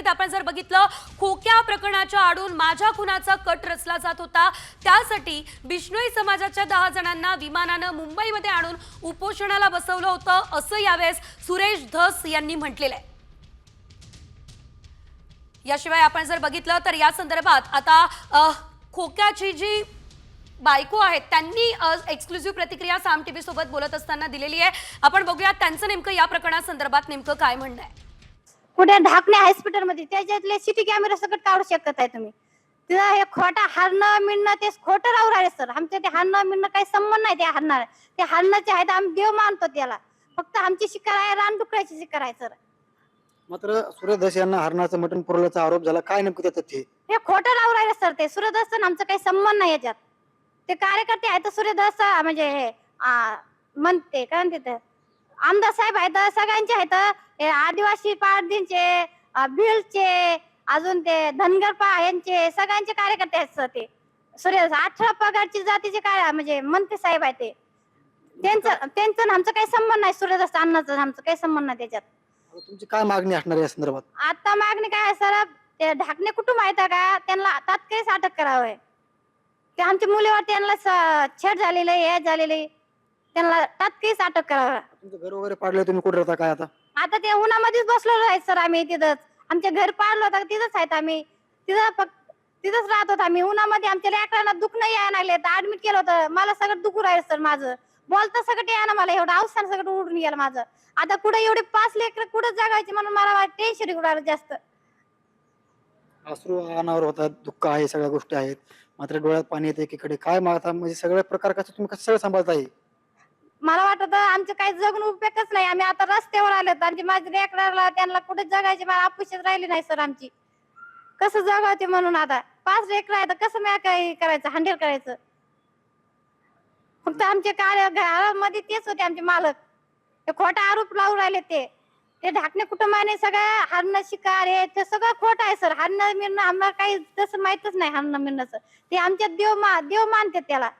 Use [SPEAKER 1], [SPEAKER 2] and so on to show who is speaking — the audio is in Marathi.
[SPEAKER 1] एकंदरीत आपण जर बघितलं खोक्या प्रकरणाच्या आडून माझ्या खुनाचा कट रचला जात होता. त्यासाठी बिष्णोई समाजाच्या दहा जणांना विमानानं मुंबईमध्ये आणून उपोषणाला बसवलं होतं असं यावेळेस सुरेश धस यांनी म्हटलेलं आहे. याशिवाय आपण जर बघितलं तर या संदर्भात आता खोक्याची जी बायको आहेत त्यांनी एक्सक्लुझिव्ह प्रतिक्रिया साम टीव्ही सोबत बोलत असताना दिलेली आहे. आपण बघूया त्यांचं नेमकं या प्रकरणासंदर्भात नेमकं काय म्हणणं आहे.
[SPEAKER 2] कुठे ढाकणे हॉस्पिटलमध्ये. त्याच्यातले सिटी कॅमेरा सगळं काढू शकत आहे तुम्ही. तिथं हे खोटा हारणं मिळणं ते खोटं राहू राहिले सर आमच्या ते हारणं मिळणं काही संबंध नाही ते हारणार ते हारणाचे आहेत आम्ही देव मानतो त्याला. फक्त आमची शिकार आहे रानडुकराची शिकार आहे सर
[SPEAKER 3] मात्र सूर्यदस यांना हरणाचं मटण पुरवल्याचा आरोप झाला. काय नेमकं त्याचं ते?
[SPEAKER 2] हे खोटं राहू राहिले सर ते सूर्यदर्शन आमचा काही संबंध नाही याच्यात. ते कार्यकर्ते आहेत सूर्यदस म्हणजे हे म्हणते काय म्हणते आमदार साहेब आहेत सगळ्यांचे आहेत. आदिवासी पारदींचे भिलचे अजून ते धनगर यांचे सगळ्यांचे कार्यकर्ते आहेत सर ते. सूर्य अठरा पगारची जातीचे काय म्हणजे मंत्री साहेब आहेत ते. त्यांचं त्यांचं आमचं काही संबंध नाही सूर्यदस अन्नाचं आमचं काही संबंध नाही त्याच्यात.
[SPEAKER 3] तुमची काय मागणी असणार आहे या संदर्भात?
[SPEAKER 2] आता मागणी काय आहे सर ते ढाकणे कुटुंब आहेत का? त्यांना तात्काळीच अटक करावं ते आमच्या मुलीवर त्यांना छेड झालेलं आहे हे झालेलं आहे. त्यांना तात्काळीच अटक करावं
[SPEAKER 3] तुमचं घर वगैरे पाडलं तुम्ही कुठे राहता काय आता?
[SPEAKER 2] आता ते उन्हामध्येच बसलेलो आहे सर आम्ही तिथंच. आमच्या घर पाडलं होतं तिथंच आहेत आम्ही. तिथं फक्त तिथंच राहत होतो आम्ही. उन्हामध्ये आमच्या लेकरांना दुखणं यायला लागले. तर ऍडमिट केलं होतं. मला सगळं दुखू राहिलं सर माझं. बोलता सगळं यायला मला. एवढं अवसान सगळं उडून गेलं माझं. आता कुठे एवढे पाच लेकर कुठं जगायचे म्हणून मला टेन्शन उडालं जास्त.
[SPEAKER 3] अश्रू अनावर होतात दुःख आहे सगळ्या गोष्टी आहेत. मात्र डोळ्यात पाणी येते एकीकडे. काय मागता? म्हणजे सगळे प्रकार कसं तुम्ही कसं सगळं सांभाळताय?
[SPEAKER 2] मला वाटत आमचं काही जगून उपयोगच नाही. आम्ही आता रस्त्यावर आलो आणि माझ्या लेकराला त्यांना कुठे जगायची? मला आपुशीच राहिली नाही सर आमची. कसं जगावते म्हणून आता? पाच लेकर आहे तर कसं मी करायचं हँडल करायचं? फक्त आमचे कार्य घरामध्ये तेच होते आमचे मालक. ते खोटा आरोप लावून राहिले ते. ते ढाकणे कुटुंबाने सगळं हरणं शिकार हे ते सगळं खोट आहे सर. हरणं मिळणं आम्हाला काही तसं माहितच नाही हारणं मिळणं ते आमच्या देव मा देव मानते त्याला.